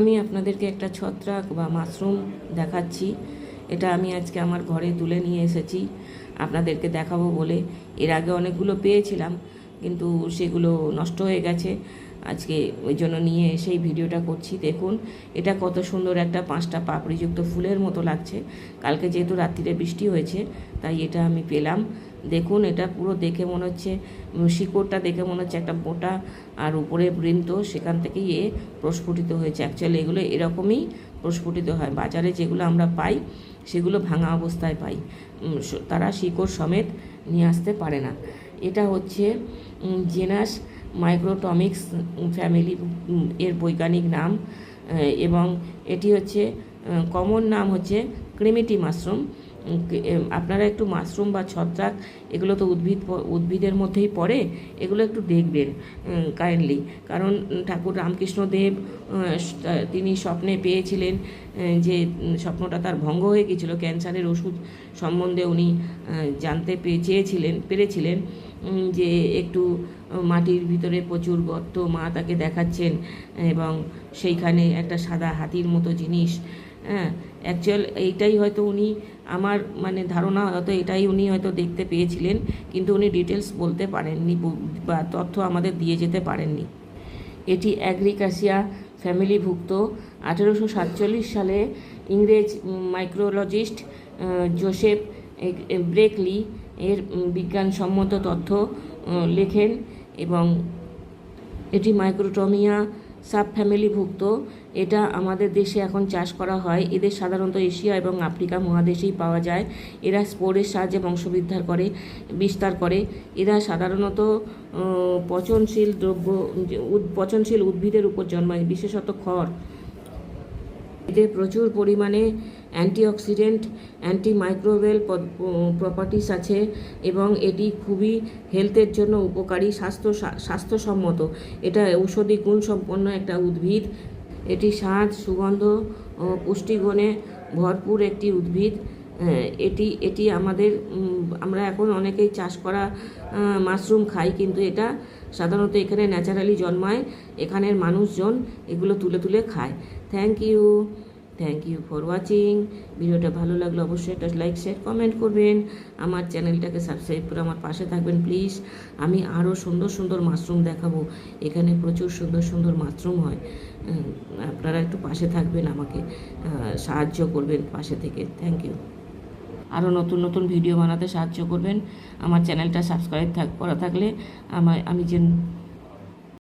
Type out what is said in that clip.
আমি আপনাদেরকে একটা ছত্রাক বা মাশরুম দেখাচ্ছি। এটা আমি আজকে আমার ঘরে তুলে নিয়ে এসেছি। আপনাদেরকে দেখাবো বলে। এর আগে অনেকগুলো পেয়েছিলাম, কিন্তু সেগুলো নষ্ট হয়ে গেছে। আজকে ওই জন্য নিয়ে এসেই ভিডিওটা করছি। দেখুন, এটা কত সুন্দর একটা পাঁচটা পাপড়িযুক্ত ফুলের মতো লাগছে। কালকে যেহেতু রাত্রিরে বৃষ্টি হয়েছে, তাই এটা আমি পেলাম। দেখুন, এটা পুরো দেখে মনে হচ্ছে শিকড়টা দেখে মনে হচ্ছে একটা মোটা আর উপরে বৃন্ত সেখান থেকেই এ প্রস্ফুটিত হয়েছে। অ্যাকচুয়ালি এগুলো এরকমই প্রস্ফুটিত হয়। বাজারে যেগুলো আমরা পাই, সেগুলো ভাঙা অবস্থায় পাই। তারা শিকড় সমেত নিয়ে আসতে পারে না। এটা হচ্ছে জেনাস মাইক্রোটমিক্স ফ্যামিলি এর বৈজ্ঞানিক নাম এবং এটি হচ্ছে কমন নাম হচ্ছে ক্রিমিটি মাশরুম আপনারা একটু মাশরুম বা ছত্রাক, এগুলো তো উদ্ভিদ, উদ্ভিদের মধ্যেই পড়ে, এগুলো একটু দেখবেন কাইন্ডলি কারণ ঠাকুর রামকৃষ্ণদেব তিনি স্বপ্নে পেয়েছিলেন যে স্বপ্নটা তার ভঙ্গ হয়ে গিয়েছিল, ক্যান্সারের ওষুধ সম্বন্ধে উনি জানতে পেয়ে চেয়েছিলেন, পেরেছিলেন যে, একটু মাটির ভিতরে প্রচুর গর্ত মা তাকে দেখাচ্ছেন, এবং সেইখানে একটা সাদা হাতির মতো জিনিস হ্যাঁ অ্যাকচুয়াল এইটাই হয়তো উনি আমার মানে ধারণা হয়তো এটাই উনি হয়তো দেখতে পেয়েছিলেন, কিন্তু উনি ডিটেলস বলতে পারেননি, বা তথ্য আমাদের দিয়ে যেতে পারেননি। এটি অ্যাগ্রিকাসিয়া ফ্যামিলিভুক্ত, আঠেরোশো সাতচল্লিশ সালে ইংরেজ মাইক্রোলজিস্ট জোসেফ ব্রেকলি এর বিজ্ঞানসম্মত তথ্য লেখেন এবং এটি মাইক্রোটমিয়া সাব ফ্যামিলিভুক্ত এটা আমাদের দেশে এখন চাষ করা হয়। এদের সাধারণত এশিয়া এবং আফ্রিকা মহাদেশেই পাওয়া যায়। এরা স্পোরের সাহায্যে বংশবিস্তার করে, বিস্তার করে। এরা সাধারণত পচনশীল দ্রব্য পচনশীল উদ্ভিদের উপর জন্মায়, বিশেষত খড়। এদের প্রচুর পরিমাণে অ্যান্টিঅক্সিডেন্ট, অ্যান্টিমাইক্রোওয়েল প্রপার্টিস আছে এবং এটি খুবই হেলথের জন্য উপকারী, স্বাস্থ্য স্বাস্থ্যসম্মত। এটা ঔষধি গুণ সম্পন্ন একটা উদ্ভিদ। এটি স্বাদ, সুগন্ধ ও পুষ্টিগুণে ভরপুর একটি উদ্ভিদ। এটি এটি আমাদের আমরা এখন অনেকেই চাষ করা মাশরুম খাই কিন্তু এটা সাধারণত এখানে ন্যাচারালি জন্মায়। এখানের মানুষজন এগুলো তুলে তুলে খায়। Thank you. Thank you for watching ভিডিওটা ভালো লাগলে অবশ্যই একটা লাইক শেয়ার কমেন্ট করবেন। আমার চ্যানেলটাকে সাবস্ক্রাইব করে আমার পাশে থাকবেন প্লিজ আমি আরও সুন্দর সুন্দর মাশরুম দেখাবো। এখানে প্রচুর সুন্দর সুন্দর মাশরুম হয়। আপনারা একটু পাশে থাকবেন, আমাকে সাহায্য করবেন পাশে থেকে। থ্যাংক ইউ আরও নতুন নতুন ভিডিও বানাতে সাহায্য করবেন। আমার চ্যানেলটা সাবস্ক্রাইব করা থাকলে আমার, আমি যে